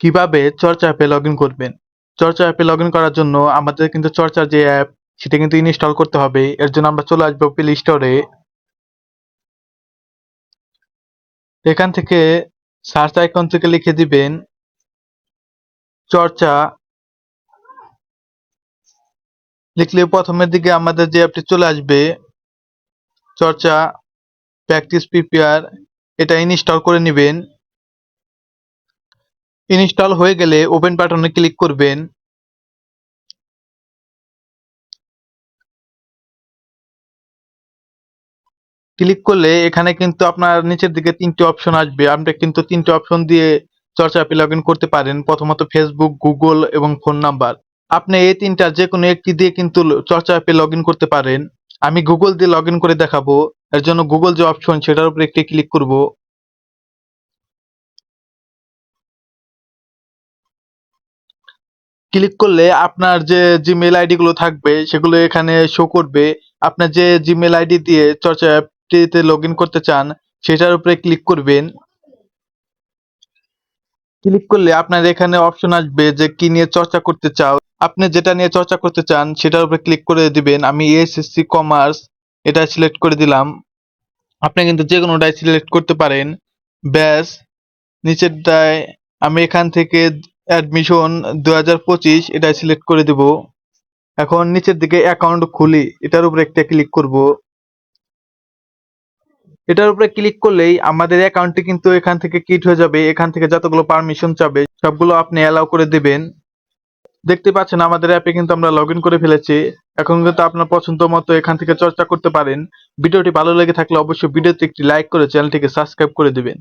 কীভাবে চর্চা অ্যাপে লগ ইন করবেন? চর্চা অ্যাপে লগ ইন করার জন্য আমাদের কিন্তু চর্চার যে অ্যাপ সেটা কিন্তু ইনস্টল করতে হবে। এর জন্য আমরা চলে আসব প্লে স্টোরে এখান থেকে সার্চ আইকন থেকে লিখে দিবেন, চর্চা। লিখলে প্রথমের দিকে আমাদের যে অ্যাপটি চলে আসবে, চর্চা প্র্যাকটিস প্রিপেয়ার এটা ইনস্টল করে নেবেন। ইনস্টল হয়ে গেলে ওপেন বাটনে ক্লিক করবেন। ক্লিক করলে এখানে কিন্তু আপনার নিচের দিকে তিনটি অপশন আসবে। আপনি কিন্তু তিনটি অপশন দিয়ে চর্চা অ্যাপে লগ করতে পারেন। প্রথমত ফেসবুক গুগল এবং ফোন নাম্বার আপনি এই তিনটা যে কোনো একটি দিয়ে কিন্তু চর্চা অ্যাপে লগ করতে পারেন। আমি গুগল দিয়ে লগ করে দেখাবো। এর জন্য গুগল যে অপশন সেটার উপরে একটি ক্লিক করব। ক্লিক করলে আপনার যে জিমেল আইডি গুলো থাকবে, সেগুলো এখানে শো করবে। আপনার যে জিমেল আইডি দিয়ে চর্চা অ্যাপটিতে লগ করতে চান, সেটার উপরে ক্লিক করবেন। ক্লিক করলে আপনার এখানে অপশন আসবে যে কি নিয়ে চর্চা করতে চাও। আপনি যেটা নিয়ে চর্চা করতে চান, সেটার উপরে ক্লিক করে দিবেন। আমি এসএসসি কমার্স এটা সিলেক্ট করে দিলাম। আপনি কিন্তু যে কোনোটাই সিলেক্ট করতে পারেন। ব্যাস, নিচেরটায় আমি এখান থেকে অ্যাডমিশন দু হাজার পঁচিশ এটা সিলেক্ট করে দেব। এখন নিচের দিকে অ্যাকাউন্ট খুলি, এটার উপরে একটা ক্লিক করব। এটার উপরে ক্লিক করলেই আমাদের অ্যাকাউন্টটি কিন্তু এখান থেকে কিট হয়ে যাবে, এখান থেকে যতগুলো পারমিশন চাবে, সবগুলো আপনি অ্যালাউ করে দিবেন। দেখতে পাচ্ছেন আমাদের অ্যাপে কিন্তু আমরা লগ করে ফেলেছি। এখন কিন্তু আপনার পছন্দ মতো এখান থেকে চর্চা করতে পারেন। ভিডিওটি ভালো লেগে থাকলে অবশ্যই ভিডিওতে একটি লাইক করে চ্যানেলটিকে সাবস্ক্রাইব করে দিবেন।